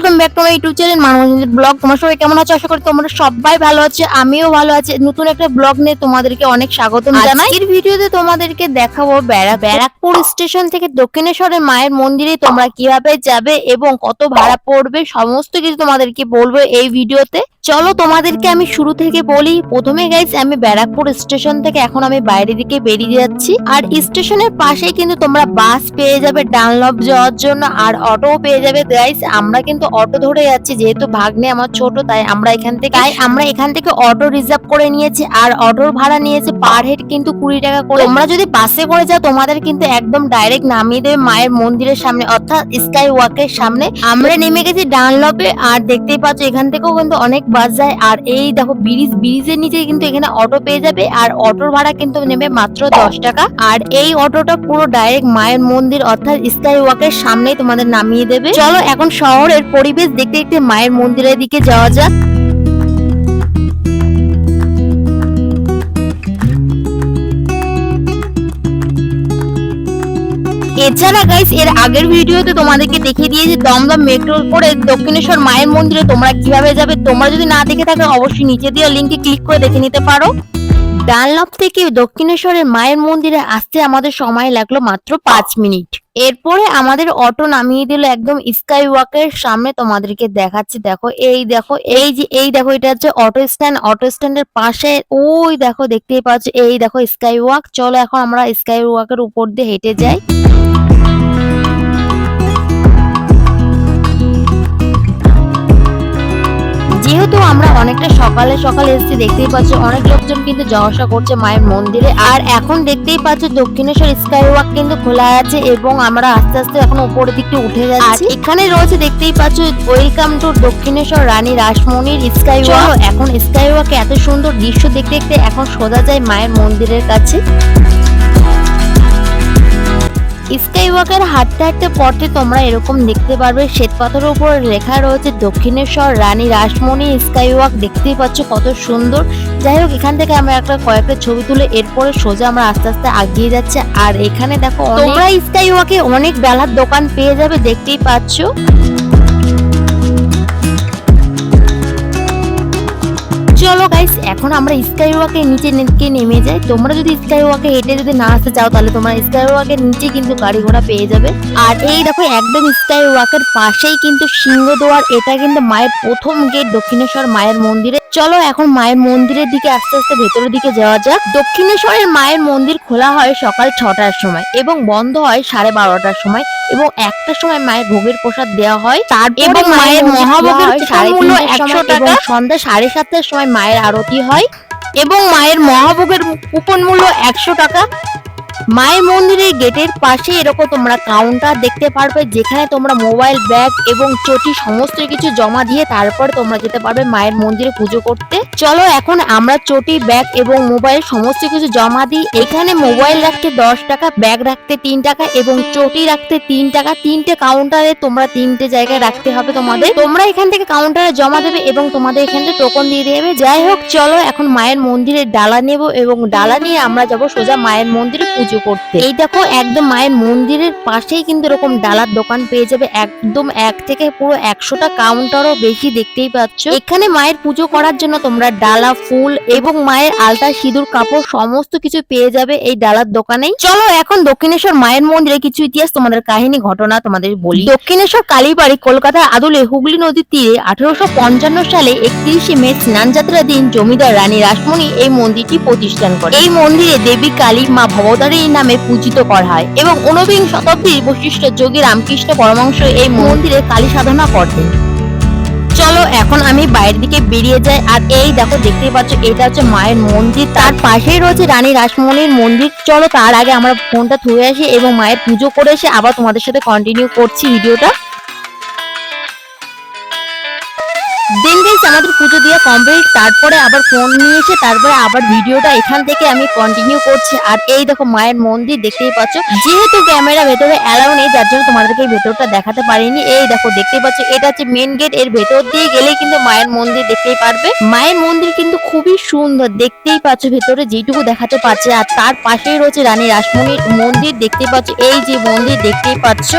Welcome back to my YouTube channel মানুষ blog তোমার সবাই কেমন আছো? আশা করি তোমরা সবাই ভালো আছে, আমিও ভালো আছি। নতুন একটা ব্লগ নিয়ে তোমাদেরকে অনেক স্বাগত জানাই। এর ভিডিওতে তোমাদেরকে দেখাবো ব্যারাক ব্যারাকপুর স্টেশন থেকে দক্ষিণেশ্বরের মায়ের মন্দিরে তোমরা কীভাবে যাবে এবং কত ভাড়া পড়বে, সমস্ত কিছু তোমাদেরকে বলব এই ভিডিওতে। চলো তোমাদেরকে আমি শুরু থেকে বলি। প্রথমে গাইস আমি ব্যারাকপুর স্টেশন থেকে এখন আমি বাইরের দিকে বেরিয়ে যাচ্ছি। আর স্টেশনের পাশেই কিন্তু তোমরা বাস পেয়ে যাবে ডানলপ যাওয়ার জন্য আর অটোও পেয়ে যাবে। গাইস আমরা কিন্তু অটো ধরে যাচ্ছি, যেহেতু ভাগ্নে আমার ছোট, তাই আমরা এখান থেকে তাই আমরা এখান থেকে অটো রিজার্ভ করে নিয়েছি। আর অটোর ভাড়া নিয়েছে পার হেড কিন্তু কুড়ি টাকা করে। তোমরা যদি বাসে করে যাও, তোমাদের কিন্তু একদম ডাইরেক্ট নামিয়ে দেবে মায়ের মন্দিরের সামনে, অর্থাৎ স্কাই ওয়াকের সামনে। আমরা নেমে গেছি ডানলপে আর দেখতেই পাচ্ছ, এখান থেকেও কিন্তু অনেক বাস যায় আর এই দেখো ব্রিজ, ব্রিজের নিচে কিন্তু এখানে অটো পেয়ে যাবে আর অটোর ভাড়া কিন্তু নেবে মাত্র দশ টাকা। আর এই অটোটা পুরো ডাইরেক্ট মায়ের মন্দির অর্থাৎ স্কাই ওয়াকের সামনেই তোমাদের নামিয়ে দেবে। চলো এখন শহরের পরিবেশ দেখতে দেখতে মায়ের মন্দিরের দিকে যাওয়া যাক। এছাড়া গাইস এর আগের ভিডিওতে তোমাদেরকে দেখিয়ে দিয়েছি দমদম মেট্রোর করে দক্ষিণেশ্বর মায়ের মন্দিরে তোমরা কীভাবে যাবে। তোমরা যদি না দেখে থাকো, অবশ্যই নিচে দিয়ে লিঙ্কে ক্লিক করে দেখে নিতে পারো। ডানলপ থেকে দক্ষিণেশ্বরের মায়ের মন্দিরে আসতে আমাদের সময় লাগল মাত্র পাঁচ মিনিট। এরপরে আমাদের অটো নামিয়ে দিল একদম স্কাই ওয়াকের সামনে তোমাদেরকে দেখাচ্ছি। দেখো, এই দেখো, এই যে, এই দেখো, এটা হচ্ছে অটো স্ট্যান্ড। অটো স্ট্যান্ডের পাশে, ওই দেখো, দেখতেই পাচ্ছ, এই দেখো স্কাই ওয়াক চলো এখন আমরা স্কাই ওয়াকের উপর দিয়ে হেঁটে যাই। সকালে সকাল এসেছি দেখতেই পাচ্ছ অনেক লোকজন কিন্তু যাওয়া করছে মায়ের মন্দিরে। আর এখন দেখতেই পাচ্ছ দক্ষিণেশ্বর স্কাই ওয়াক কিন্তু খোলা আছে এবং আমরা আস্তে আস্তে এখন উপরের দিকে উঠে যাচ্ছি। আর এখানে রয়েছে দেখতেই পাচ্ছ ওয়েলকাম টু দক্ষিণেশ্বর রানী রাসমণির স্কাই ওয়াক। এখন স্কাই ওয়াকে এত সুন্দর দৃশ্য দেখতে দেখতে এখন সোজা যায় মায়ের মন্দিরের কাছে। ওয়াকের হাঁটতে হাঁটতে পথে তোমরা এরকম দেখতে পারবে। শ্বেত পাথরের উপর লেখা রয়েছে দক্ষিণেশ্বর রানী রাসমণি স্কাই ওয়াক দেখতেই পাচ্ছ কত সুন্দর। যাই হোক এখান থেকে আমরা একটা কয়েকটা ছবি তুলে এরপরে সোজা আমরা আস্তে আস্তে আগিয়ে যাচ্ছে। আর এখানে দেখো তোমরা স্কাই ওয়াকে অনেক বেলার দোকান পেয়ে যাবে দেখতেই পাচ্ছ। চলো গাইস এখন আমরা স্কাই ওয়াকের নিচে নিচে নেমে যাই। তোমরা যদি স্কাই ওয়াকে হেঁটে যদি না আসতে চাও তাহলে তোমরা স্কাই ওয়াকের নিচে কিন্তু গাড়ি ঘোড়া পেয়ে যাবে। আর এই দেখো একদম স্কাই ওয়াকের পাশেই কিন্তু সিংহদুয়ার এটা কিন্তু মায়ের প্রথম গেট দক্ষিণেশ্বর মায়ের মন্দিরে। চলো এখন মায়ের মন্দিরের দিকে আস্তে আস্তে ভেতরের দিকে যাওয়া যাক। দক্ষিণেশ্বরের মায়ের মন্দির খোলা হয় সকাল ছটার সময় এবং বন্ধ হয় সাড়ে বারোটার সময় এবং একটার সময় মায়ের ভোগের প্রসাদ দেওয়া হয়। এবং মায়ের মহাভোগের সাড়ে একশো 100 টাকা। টাকা। সন্ধ্যা সাড়ে সাতটার সময় মায়ের আরতি হয় এবং মায়ের মহাভোগের কুপন মূল্য একশো টাকা। মায়ের মন্দিরের গেটের পাশে এরকম তোমরা কাউন্টার দেখতে পারবে, যেখানে তোমরা মোবাইল ব্যাগ এবং চটি সমস্ত কিছু জমা দিয়ে তারপর তোমরা যেতে পারবে মায়ের মন্দিরে পুজো করতে। চলো এখন আমরা চটি ব্যাগ এবং মোবাইল সমস্ত কিছু জমা দিই। এখানে মোবাইল রাখতে দশ টাকা ব্যাগ রাখতে তিন টাকা এবং চটি রাখতে তিন টাকা। তিনটে কাউন্টারে তোমরা তিনটে জায়গায় রাখতে হবে তোমাদের। তোমরা এখান থেকে কাউন্টারে জমা দেবে এবং তোমাদের এখান থেকে টোকন দিয়ে দেবে। যাই হোক, চলো এখন মায়ের মন্দিরের ডালা নেব এবং ডালা নিয়ে আমরা যাব সোজা মায়ের মন্দিরে পুজো করতে। এই দেখো, একদম মায়ের মন্দিরের পাশেই কিন্তু এরকম ডালার দোকান পেয়ে যাবে। একদম এক থেকে পুরো একশোটা কাউন্টারও বেশি দেখতেই পাচ্ছ। এখানে মায়ের পুজো করার জন্য তোমরা ডালা, ফুল এবং মায়ের আলতা, সিঁদুর, কাপড় সমস্ত কিছু পেয়ে যাবে এই ডালার দোকানেই। চলো এখন দক্ষিণেশ্বর মায়ের মন্দিরে কিছু ইতিহাস তোমাদের কাহিনী, ঘটনা তোমাদের বলি। দক্ষিণেশ্বর কালীবাড়ি, কলকাতার আদলে হুগলি নদীর তীরে আঠারোশো পঞ্চান্ন সালে একত্রিশে মে স্নানযাত্রার দিন জমিদার রানী রাসমণি এই মন্দিরটি প্রতিষ্ঠান করে এই মন্দিরে দেবী কালী, মা ভবতারীর নামে পূজিত করা হয় এবং ঊনবিংশ শতাব্দীর বৈশিষ্ট্য যোগী রামকৃষ্ণ পরমাংশ এই মন্দিরে কালী সাধনা করতেন। চলো, এখন আমি বাইরের দিকে বেরিয়ে যাই। আর এই দেখো দেখতে পাচ্ছ, এটা হচ্ছে মায়ের মন্দির। তার পাশেই রয়েছে রানী রাসমণির মন্দির। চলো, তার আগে আমরা ফোনটা ধুয়ে আসি এবং মায়ের পুজো করে এসে আবার তোমাদের সাথে কন্টিনিউ করছি ভিডিওটা। আমাদের পুজো দিয়ে কমপ্লিট তারপরে আবার ফোন নিয়েছে তারপরে আবার ভিডিওটা এখান থেকে আমি কন্টিনিউ করছি। আর এই দেখো মায়ের মন্দির দেখতেই পাচ্ছ। যেহেতু ক্যামেরা ভেতরে অ্যালাউ নেই, যার জন্য তোমাদেরকে ভেতরটা দেখাতে পারিনি। এই দেখো, দেখতেই পাচ্ছ, এটা হচ্ছে মেন গেটের ভেতর দিয়ে গেলেই কিন্তু মায়ের মন্দির দেখতেই পারবে। মায়ের মন্দির কিন্তু খুবই সুন্দর, দেখতেই পাচ্ছ, ভেতরে যেটুকু দেখাতে পারছে। আর তার পাশেই রয়েছে রানী রাসমণির মন্দির, দেখতেই পাচ্ছ, এই যে মন্দির দেখতেই পাচ্ছ।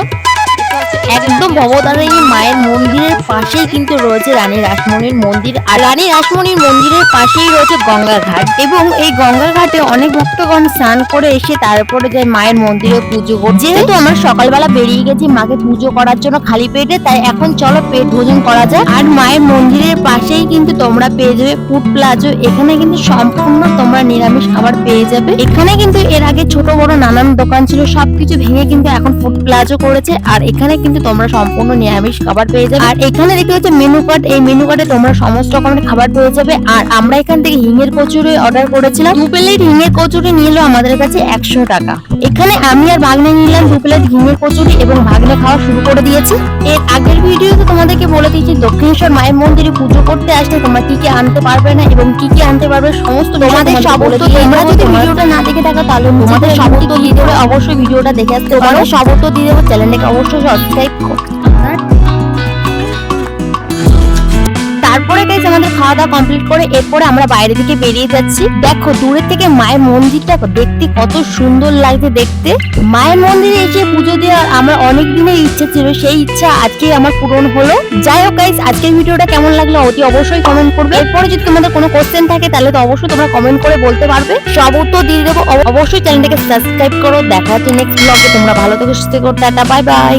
একদম ভবতারিণী মায়ের মন্দিরের পাশেই কিন্তু রয়েছে রানী রাসমণির মন্দির। আর রানী রাসমণির মন্দিরের পাশেই রয়েছে গঙ্গা ঘাট এবং এই গঙ্গা ঘাটে অনেক ভক্তগণ স্নান করে এসে তারপরে যায় মায়ের মন্দিরে পুজো করতে। যেহেতু আমরা সকালবেলা বেরিয়ে গেছি, মাকে পুজো করার জন্য খালি পেটে, তাই এখন চলো পেট ভোজন করা যায় আর মায়ের মন্দিরের পাশেই কিন্তু তোমরা পেয়ে যাবে ফুড প্লাজো। এখানে কিন্তু সম্পূর্ণ তোমরা নিরামিষ খাবার পেয়ে যাবে। এখানে কিন্তু এর আগে ছোট বড় নানান দোকান ছিল, সবকিছু ভেঙে কিন্তু এখন ফুড প্লাজো করেছে। আর এখানে কিন্তু তোমরা সম্পূর্ণ নিরামিষ খাবার পেয়ে যাবে। আর এখানে দেখতে হচ্ছে মেনু কার্ড এই মেনু কার্ডে তোমরা সমস্ত রকমের খাবার পেয়ে যাবে। আর আমরা এখান থেকে হিঙের কচুরি অর্ডার করেছিলাম। দু প্লেট হিঙের কচুরি নিল আমাদের কাছে একশো টাকা। এখানে আমি আর ভাগ্নে নিলাম দু প্লেট ঘিমের কচুরি এবং ভাগ্নে খাওয়া শুরু করে দিয়েছি। এর আগের ভিডিওতে তোমাদেরকে বলে দিয়েছি দক্ষিণেশ্বর মায়ের মন্দিরে পুজো করতে আসলে তোমরা কি কি আনতে পারবে না এবং কি কি আনতে পারবে সমস্ত তোমাদের সমস্ত তোমরা যদি ভিডিওটা না দেখে থাকো তাহলে তোমাদের সমস্ত দিয়ে দেবে? অবশ্যই ভিডিওটা দেখে আসতে পারো। সমস্ত দিয়ে দেবো চ্যানেলটাকে অবশ্যই সাবস্ক্রাইব করো। তারপরে গাইজ আমাদের খাওয়া দাওয়া কমপ্লিট করে এরপরে আমরা বাইরের দিকে বেরিয়ে যাচ্ছি। দেখো দূরের থেকে মায়ের মন্দিরটা দেখতে কত সুন্দর লাগছে দেখতে। মায়ের মন্দিরে এসে পুজো দেওয়ার আমার অনেক দিনের ইচ্ছা ছিল, সেই ইচ্ছা আজকে আমার পূরণ হলো। যাই হোক গাইজ আজকের ভিডিওটা কেমন লাগল অতি অবশ্যই কমেন্ট করবে। এরপরে যদি তোমাদের কোনো কোশ্চেন থাকে, তাহলে তো অবশ্যই তোমরা কমেন্ট করে বলতে পারবে। সব উত্তর দিয়ে দেবো। অবশ্যই চ্যানেলটাকে সাবস্ক্রাইব করো। দেখা হচ্ছে নেক্সট ব্লগে তোমরা ভালো থেকে, সুস্থ করো টাটা বাই বাই